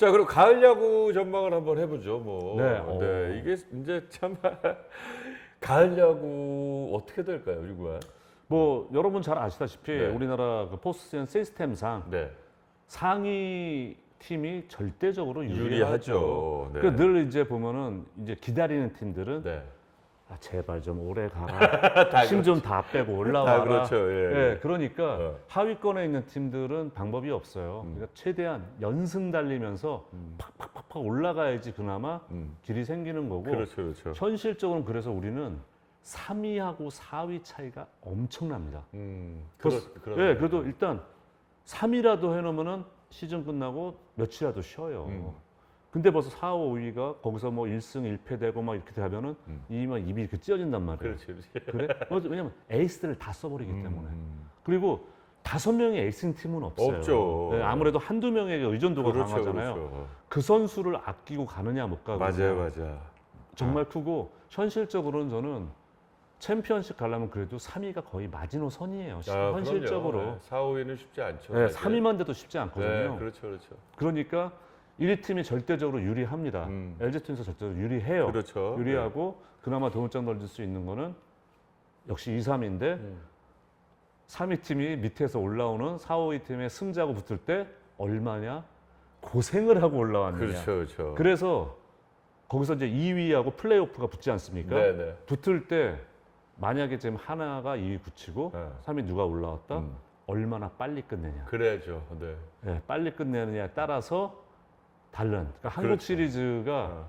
자, 그럼 가을 야구 전망을 한번 해보죠. 뭐. 네, 어. 이게 이제 참 가을 야구 어떻게 될까요, 이거야? 뭐 여러분 잘 아시다시피 네. 우리나라 그 포스트전 시스템상 네, 상위 팀이 절대적으로 유리하죠. 유리하죠. 네. 그러니까 늘 이제 보면은 이제 기다리는 팀들은 네. 아, 제발 좀 오래 가라. 힘 좀 다 빼고 올라와라. 다 그렇죠. 예. 예, 그러니까 어. 하위권에 있는 팀들은 방법이 없어요. 음. 그러니까 최대한 연승 달리면서 팍팍팍팍 올라가야지 그나마 음. 길이 생기는 거고 그렇죠, 그렇죠. 현실적으로 그래서 우리는 3위하고 4위 차이가 엄청납니다. 음, 그렇- 그렇, 예, 그래도 일단 3위라도 해놓으면은 시즌 끝나고 며칠이라도 쉬어요. 음. 근데 벌써 4, 5위가 거기서 뭐 1승 1패 되고 막 이렇게 되면은 음. 이만 입이 이렇게 찢어진단 말이에요. 그렇지, 그렇지. 그래? 어, 왜냐면 에이스들을 다 써버리기 때문에. 음. 그리고 다섯 명의 에이스인 팀은 없어요. 없죠. 네, 아무래도 한두 명에게 의존도가 그렇죠, 강하잖아요. 그렇죠. 그 선수를 아끼고 가느냐 못 가고 맞아요, 맞아. 정말 크고 현실적으로는 저는 챔피언십 가려면 그래도 3위가 거의 마지노선이에요. 아, 현실적으로. 그럼요. 네, 4, 5위는 쉽지 않죠. 네, 사실. 3위만 돼도 쉽지 않거든요. 네, 그렇죠, 그렇죠. 그러니까 1위 팀이 절대적으로 유리합니다. 음. LG팀에서 절대적으로 유리해요. 그렇죠. 유리하고 그나마 도움장 던질 수 있는 거는 역시 2, 3위인데 음. 3위 팀이 밑에서 올라오는 4, 5위 팀의 승자하고 붙을 때 얼마냐 고생을 하고 올라왔느냐. 그렇죠, 그렇죠. 그래서 거기서 이제 2위하고 플레이오프가 붙지 않습니까? 네, 네. 붙을 때 만약에 지금 하나가 2위 붙이고 네. 3위 누가 올라왔다? 음. 얼마나 빨리 끝내냐. 그래야죠. 네. 예, 빨리 끝내느냐에 따라서 다른. 그러니까 한국 그렇죠. 시리즈가 어.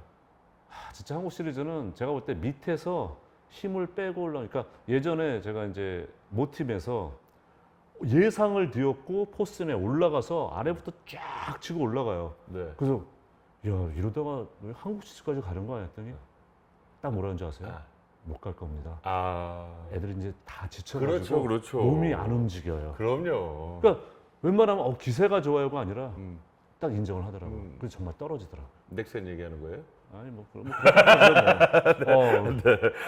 아, 진짜 한국 시리즈는 제가 볼 때 밑에서 힘을 빼고 올라. 그러니까 예전에 제가 이제 모팀에서 예상을 뒤엎고 포스트에 올라가서 아래부터 쫙 치고 올라가요. 네. 그래서 야 이러다가 왜 한국 시리즈까지 가는 거야 했더니 딱 뭐라는 줄 아세요? 아. 못갈 겁니다. 아. 애들이 이제 다 지쳐가지고 그렇죠, 그렇죠. 몸이 안 움직여요. 그럼요. 그러니까 웬만하면 어, 기세가 좋아요가 아니라 음. 딱 인정을 하더라고요. 음. 그래서 정말 떨어지더라고요. 넥센 얘기하는 거예요? 아니 뭐 그런 뭐 뭐. 어,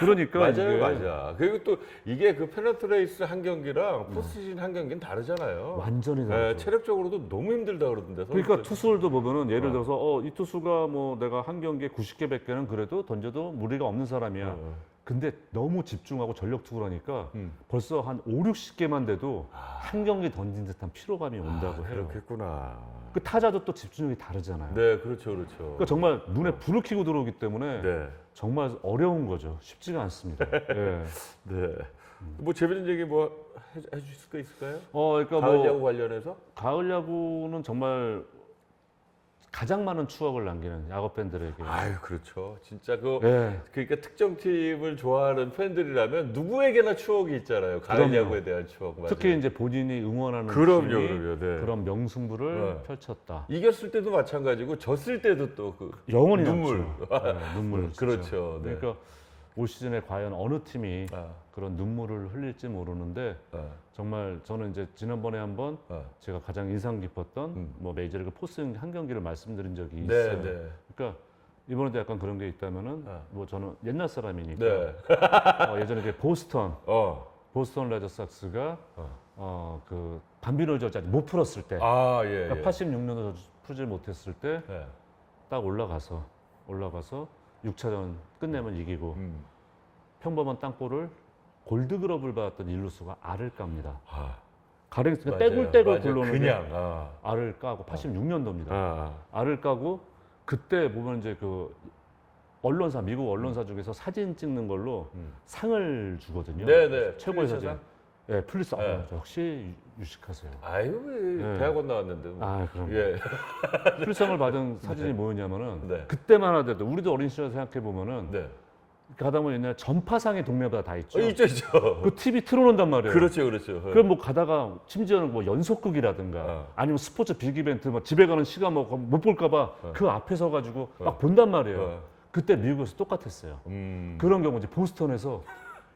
그러니까 맞아요, 이게 맞아. 그리고 또 이게 그 페너트 레이스 한 경기랑 포스트시즌 한 경기는 다르잖아요. 완전히 네, 다르죠. 체력적으로도 너무 힘들다 그러던데. 그러니까 선수들. 투수들도 보면은 예를 어. 들어서 어, 이 투수가 뭐 내가 한 경기에 90개 100개는 그래도 던져도 무리가 없는 사람이야. 어, 근데 너무 집중하고 전력 투구를 하니까 음. 벌써 한 5, 60개만 돼도 아. 한 경기 던진 듯한 피로감이 온다고 아, 해요. 그렇겠구나. 그 타자도 또 집중력이 다르잖아요. 네, 그렇죠, 그렇죠. 그러니까 정말 눈에 불을 켜고 들어오기 때문에 네, 정말 어려운 거죠. 쉽지가 않습니다. 예. 네. 뭐 재밌는 얘기 뭐 해, 해주실 수가 있을까요? 어, 그러니까 가을 뭐 야구 관련해서? 가을 야구는 정말 가장 많은 추억을 남기는 야구 팬들에게. 아유, 그렇죠. 진짜 그 예. 그러니까 특정 팀을 좋아하는 팬들이라면 누구에게나 추억이 있잖아요. 가을 그럼요. 야구에 대한 추억. 맞아요. 특히 이제 본인이 응원하는 그럼요, 팀이 그럼요. 네. 그런 명승부를 네. 펼쳤다. 이겼을 때도 마찬가지고 졌을 때도 또그 영원히 눈물. 남죠. 네, 눈물. 진짜. 그렇죠. 네. 그러니까 올 시즌에 과연 어느 팀이 아, 그런 눈물을 흘릴지 모르는데 아, 정말 저는 이제 지난번에 한번 아. 제가 가장 인상 깊었던 음. 뭐 메이저리그 포스 한 경기를 말씀드린 적이 네, 있어요. 네. 그러니까 이번에도 약간 그런 게 있다면은 아. 뭐 저는 옛날 사람이니까 네. 어, 예전에 그 보스턴 어. 보스턴 레드삭스가 어. 어, 그 반비노 저자리 못 풀었을 때 아, 예. 그러니까 예. 86년도 풀지 못했을 때딱 네. 올라가서 올라가서 6차전 끝내면 이기고 음. 평범한 땅볼을 골드그럽을 받았던 일루수가 알을 깝니다. 아, 가랭 맞아요. 떼굴떼굴 맞아요. 굴러오는데 그냥 아. 알을 까고 86년도입니다. 아. 알을 까고 그때 보면 이제 그 언론사 미국 언론사 중에서 사진 찍는 걸로 음. 상을 주거든요. 네, 네. 최고의 사진. 플리처상? 예, 플리스. 아, 네. 역시 유식하세요. 아유, 네. 대학원 나왔는데. 뭐. 아, 그럼. 예. 플리상을 받은 사진이 뭐였냐면은 네. 그때만 하더라도 우리도 어린 시절 생각해 보면은 네. 가다 보면 옛날 전파상이 동네마다 다 있죠. 어, 있죠, 있죠. 그 TV 틀어놓는단 말이에요. 그렇죠, 그렇죠. 그럼 뭐 가다가 심지어는 뭐 연속극이라든가 어. 아니면 스포츠 빅 이벤트 뭐 집에 가는 시간 뭐못 볼까봐 그 앞에 서가지고 막 본단 말이에요. 어. 그때 미국에서 똑같았어요. 음. 그런 경우 이제 보스턴에서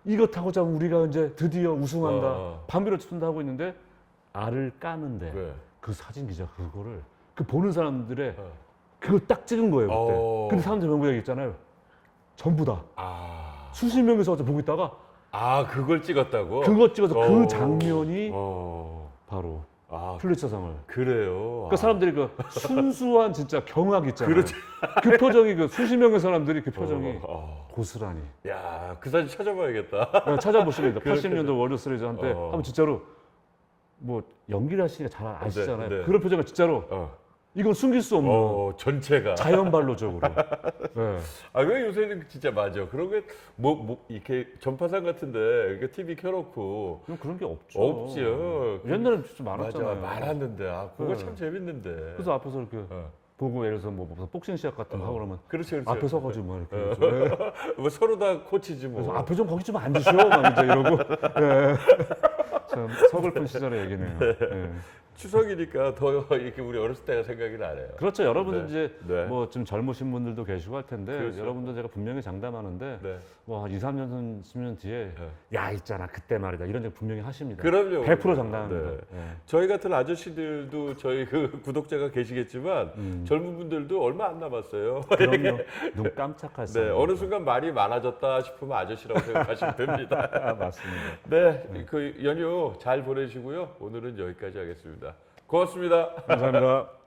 이거 타고 자면 우리가 이제 드디어 우승한다. 어. 반비로 치는다 하고 있는데 알을 까는데 네. 그 사진 기자 그거를 그 보는 사람들의 어. 그걸 딱 찍은 거예요 그때. 어. 근데 사람들 명부에 있잖아요. 전부 다 아. 수십 명이서 어제 보고 있다가 아, 그걸 찍었다고? 그거 찍어서 어. 그 장면이 어. 바로 아 퓰리처상을. 그래요. 그 사람들이 그 순수한 진짜 경악 있잖아요. 그렇죠. 그 표정이 그 수십 명의 사람들이 그 표정이 어, 고스란히. 어. 야, 그 사진 찾아봐야겠다. 네. 그렇겠죠. 80년도 월드 시리즈 한때 어. 하면 진짜로 뭐 연기를 하시니까 잘 아시잖아요. 네, 네. 그런 표정을 진짜로 어, 이건 숨길 수 없는 어 전체가. 자연 발로적으로. 네. 아, 왜 요새는 진짜 맞아. 그런 게뭐 뭐 이렇게 전파상 같은데 이렇게 TV 켜놓고 그럼 그런 게 없죠. 없지요. 옛날엔 진짜 맞아 많았잖아요. 많았는데 아 그거 네. 참 재밌는데. 그래서 앞에서 이렇게 어. 보고 예를 들어서 뭐 무슨 복싱 시합 같은 거 하고 그러면 그렇지 그렇지. 앞에 서가지고 막 이렇게 네. 뭐 서로 다 코치지 뭐. 그래서 앞에 좀 거기 좀 앉으시오 막 이제 이러고 네. 참 서글픈 시절의 얘기네요. 네. 추석이니까 더 이렇게 우리 어렸을 때가 생각이 나네요. 그렇죠. 여러분들 네. 이제 네. 뭐좀 젊으신 분들도 계시고 할 텐데 그렇죠. 여러분들 제가 분명히 장담하는데 네. 뭐한 2, 3년, 10년 뒤에 야 있잖아 그때 말이다 이런 얘기 분명히 하십니다. 그럼요. 100% 장담합니다. 네. 네. 저희 같은 아저씨들도 저희 그 구독자가 계시겠지만 음. 젊은 분들도 얼마 안 남았어요. 그럼요. 눈 깜짝할 수 네, 없는 어느 거. 순간 말이 많아졌다 싶으면 아저씨라고 생각하시면 됩니다. 아, 맞습니다. 네, 그 연휴 잘 보내시고요. 오늘은 여기까지 하겠습니다. 고맙습니다. 감사합니다.